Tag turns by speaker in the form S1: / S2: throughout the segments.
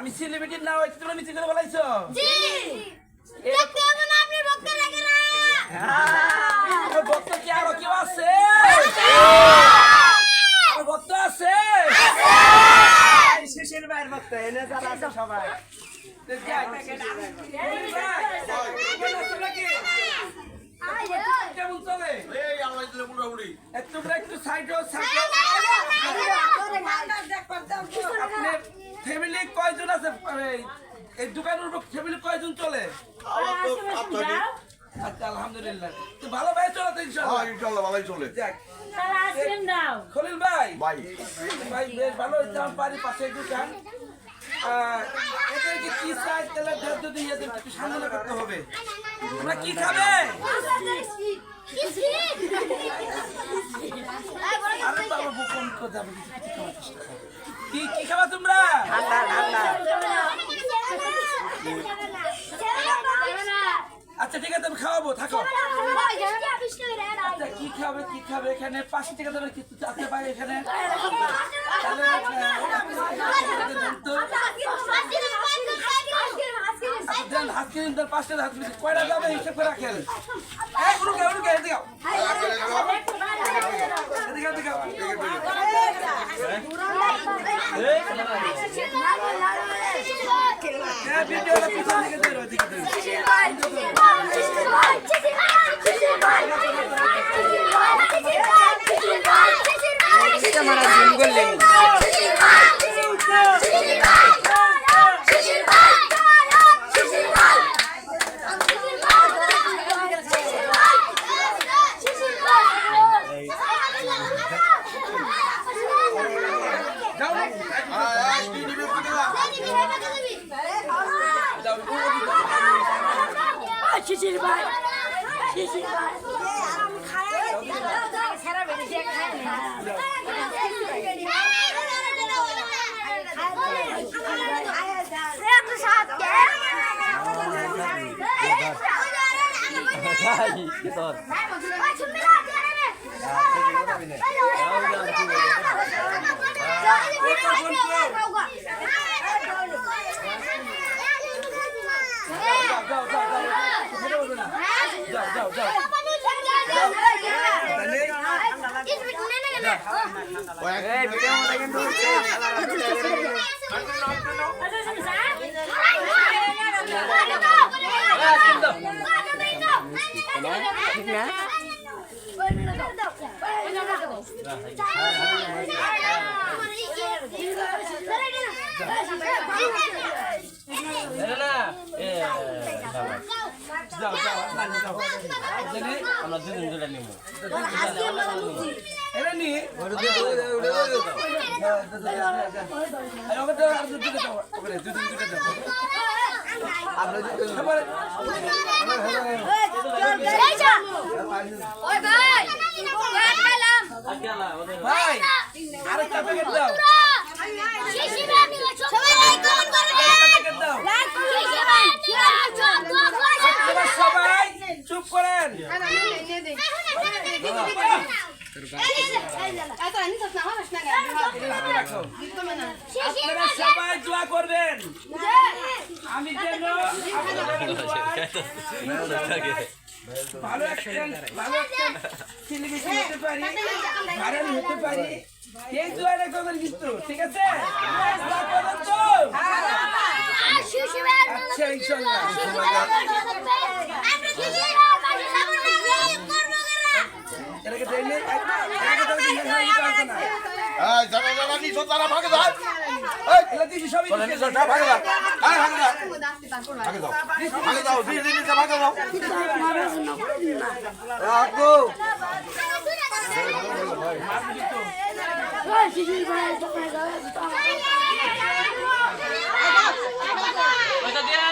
S1: আমি সেলিব্রিটি না হইছি তুমি মিছি করে বলাইছো জি দেখতে হবে না আপনি বক্ত লাগে না আমার ভক্ত কি আর কেউ আছে আমার ভক্ত আছে
S2: শেষের বাইর ভক্ত এনে যারা আছে সবাই
S1: তোমরা একটু সাইড সাইড ফ্যামিলি কয়জন আছে? এই- দোকানের উপর ফ্যামিলি কয়জন চলে? আচ্ছা আলহামদুলিল্লাহ। তো ভালো ভাই চলে তো ইনশাআল্লাহ। যাক। খলিল ভাই। ভাই। বেশ ভালো দাম পারি পাশে দোকান। আহ, এদেরকে কি তাহলে এদের সামনে করতে হবে। তোমরা কি খাবে? কি কি তোমরা আচ্ছা ঠিক আছে আমি খাওয়াবো থাকো কি খাবে কি খাবে এখানে পাঁচশো টাকা দেবে কিছু আছে পাই এখানে দেন দেন হাত কিনে দেন পাঁচটা হাত কিনে কয়টা যাবে, হিসাব করে রাখেন এই, উড়ুকে উড়ুকে, এদিকে। এদিকে এদিকে। হ্যাঁ ভিডিওটা পিছন দিকে ধরো এদিকে ধরো যাও
S3: শিশির ভাই শিশির ভাই
S1: যাও
S4: আমরা দুজন মিলে নেব
S1: ভাই আরেকটা প্যাকেট দাও। সবাই আপনারা সবাই দোয়া করবেন। আমি যেন ভালো একটা ভালো একটা টেলিভিশন হতে পারি। ভাইরাল হতে পারি এই দোয়াটা করেন কিন্তু ঠিক আছে আচ্ছা ইনশাল্লাহ এটাকে ট্রেনে এটাকে তো দিন না দিতে পারতো না
S4: এই নিছো তারা ভাগে যায়
S1: এগুলো দিবি সবই
S4: চলে
S1: দিবি।
S4: নিছো সব ভাগে যায় আয় ভাগে যায় ভাগে যাও ভাগে যাও দিদি দিদি ভাগে যাও রাখো
S3: শিশির ভাই
S1: গিয়া
S4: ভাই গো
S1: এই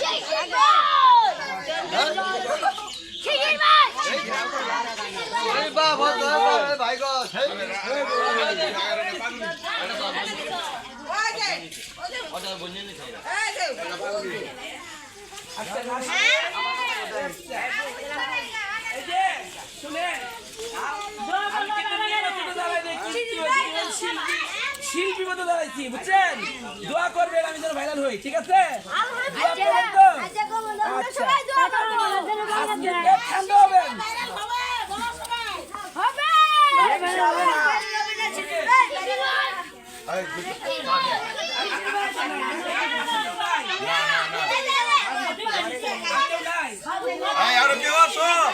S1: যে শিল্পী মতো দাঁড়াইছি বুঝছেন? দোয়া করবেন আমি যেন ভাইরাল হই ঠিক আছে? Ayarım yavaş
S4: ol.